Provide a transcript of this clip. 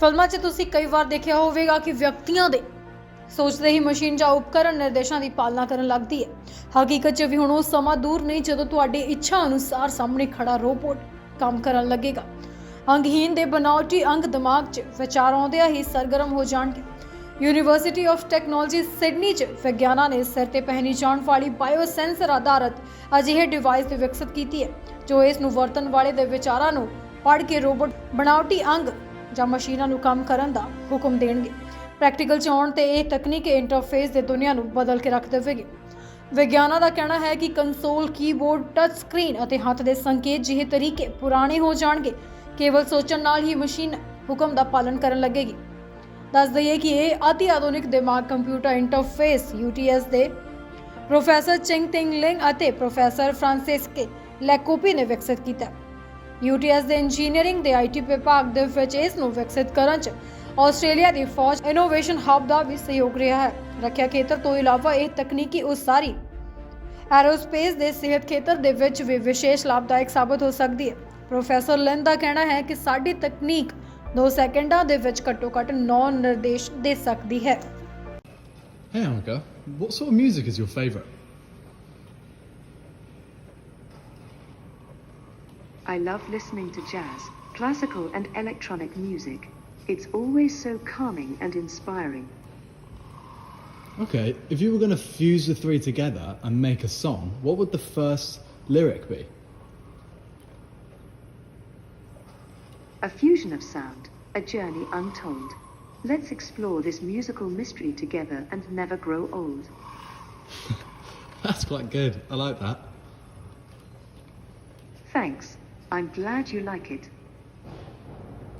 ਫਿਲਮਾਂ 'ਚ ਤੁਸੀਂ ਕਈ ਵਾਰ ਦੇਖਿਆ ਹੋਵੇਗਾ ਕਿ ਵਿਅਕਤੀਆਂ ਦੇ ਸੋਚਦੇ ਹੀ ਮਸ਼ੀਨ ਜਾਂ ਉਪਕਰਨ ਨਿਰਦੇਸ਼ਾਂ ਦੀ ਪਾਲਣਾ ਕਰਨ ਲੱਗਦੀ ਹੈ। ਹਕੀਕਤ 'ਚ ਵੀ ਹੁਣ ਉਹ ਸਮਾਂ ਦੂਰ ਨਹੀਂ, ਜਦੋਂ ਤੁਹਾਡੀ ਇੱਛਾ ਅਨੁਸਾਰ ਸਾਹਮਣੇ ਖੜਾ ਰੋਬੋਟ ਕੰਮ ਕਰਨ ਲੱਗੇਗਾ। ਅੰਗਹੀਨ ਦੇ ਬਨਾਵਟੀ ਅੰਗ ਦਿਮਾਗ 'ਚ ਵਿਚਾਰ ਆਉਂਦਿਆਂ ਹੀ ਸਰਗਰਮ ਹੋ ਜਾਣਗੇ। ਯੂਨੀਵਰਸਿਟੀ ਆਫ ਟੈਕਨੋਲੋਜੀ ਸਿਡਨੀ 'ਚ ਵਿਗਿਆਨਾਂ ਨੇ ਸਿਰ ਤੇ ਪਹਿਨੀ ਜਾਣ ਵਾਲੀ ਬਾਇਓਸੈਂਸਰ ਆਧਾਰਤ ਅਜਿਹੇ ਡਿਵਾਈਸ ਦੀ ਵਿਕਸਿਤ ਕੀਤੀ ਹੈ, ਜੋ ਇਸ ਨੂੰ ਵਰਤਣ ਵਾਲੇ ਦੇ ਵਿਚਾਰਾਂ ਨੂੰ ਪੜ੍ਹ ਕੇ ਰੋਬੋਟ ਬਣਾਵਟੀ ਅੰਗ ਜਾਂ ਮਸ਼ੀਨਾਂ ਨੂੰ ਕੰਮ ਕਰਨ ਦਾ ਹੁਕਮ ਦੇਣਗੇ। ਪ੍ਰੈਕਟੀਕਲ 'ਚ ਆਉਣ ਤੇ ਇਹ ਤਕਨੀਕ ਇੰਟਰਫੇਸ ਦੇ ਦੁਨੀਆ ਨੂੰ ਬਦਲ ਕੇ ਰੱਖ ਦੇਵੇਗੀ। ਵਿਗਿਆਨਾਂ ਦਾ ਕਹਿਣਾ ਹੈ ਕਿ ਕੰਸੋਲ ਕੀਬੋਰਡ ਟੱਚ ਸਕਰੀਨ ਅਤੇ ਹੱਥ ਦੇ ਸੰਕੇਤ ਜਿਹੇ ਤਰੀਕੇ ਪੁਰਾਣੇ ਹੋ ਜਾਣਗੇ। ਕੇਵਲ ਸੋਚਣ ਨਾਲ ਹੀ ਮਸ਼ੀਨ ਹੁਕਮ ਦਾ ਪਾਲਣ ਕਰਨ ਲੱਗੇਗੀ। ਦੱਸ ਦਈਏ ਕਿ ਇਹ ਅਤੀ ਆਧੁਨਿਕ ਦਿਮਾਗ ਕੰਪਿਊਟਰ ਇੰਟਰਫੇਸ UTS ਦੇ ਪ੍ਰੋਫੈਸਰ ਚਿੰਗ ਟਿੰਗ ਲਿੰਗ ਅਤੇ ਪ੍ਰੋਫੈਸਰ ਫ੍ਰਾਂਸਿਸਕੇ ਲੈਕੋਪੀ ਨੇ ਵਿਕਸਿਤ ਕੀਤਾ। UTS ਦੇ ਇੰਜੀਨੀਅਰਿੰਗ ਦੇ IT ਵਿਭਾਗ ਦੇ ਵਿੱਚ ਇਸ ਨੂੰ ਵਿਕਸਿਤ ਕਰਨ 'ਚ ਆਸਟ੍ਰੇਲੀਆ ਦੀ ਫੌਜ ਇਨੋਵੇਸ਼ਨ ਹੱਬ ਦਾ ਵੀ ਸਹਿਯੋਗ ਰਿਹਾ ਹੈ। ਰੱਖਿਆ ਖੇਤਰ ਤੋਂ ਇਲਾਵਾ ਇਹ ਤਕਨੀਕੀ ਉਸਾਰੀ ਐਰੋਸਪੇਸ ਦੇ ਸਿਹਤ ਖੇਤਰ ਦੇ ਵਿੱਚ ਵੀ ਵਿਸ਼ੇਸ਼ ਲਾਭਦਾਇਕ ਸਾਬਤ ਹੋ ਸਕਦੀ ਹੈ। ਪ੍ਰੋਫੈਸਰ ਲਿਨ ਦਾ ਕਹਿਣਾ ਹੈ ਕਿ ਸਾਡੀ ਤਕਨੀਕ 2 ਸੈਕਿੰਡਾਂ ਦੇ ਵਿੱਚ ਘੱਟੋ-ਘੱਟ 9 ਨਿਰਦੇਸ਼ ਦੇ ਸਕਦੀ ਹੈ। Hey Annika, what sort of music is your favourite? I love listening to jazz, classical, and electronic music. It's always so calming and inspiring. Okay, if you were going to fuse the three together and make a song, what would the first lyric be? A fusion of sound, a journey untold. Let's explore this musical mystery together and never grow old. That's quite good. I like that. Thanks. I'm glad you like it.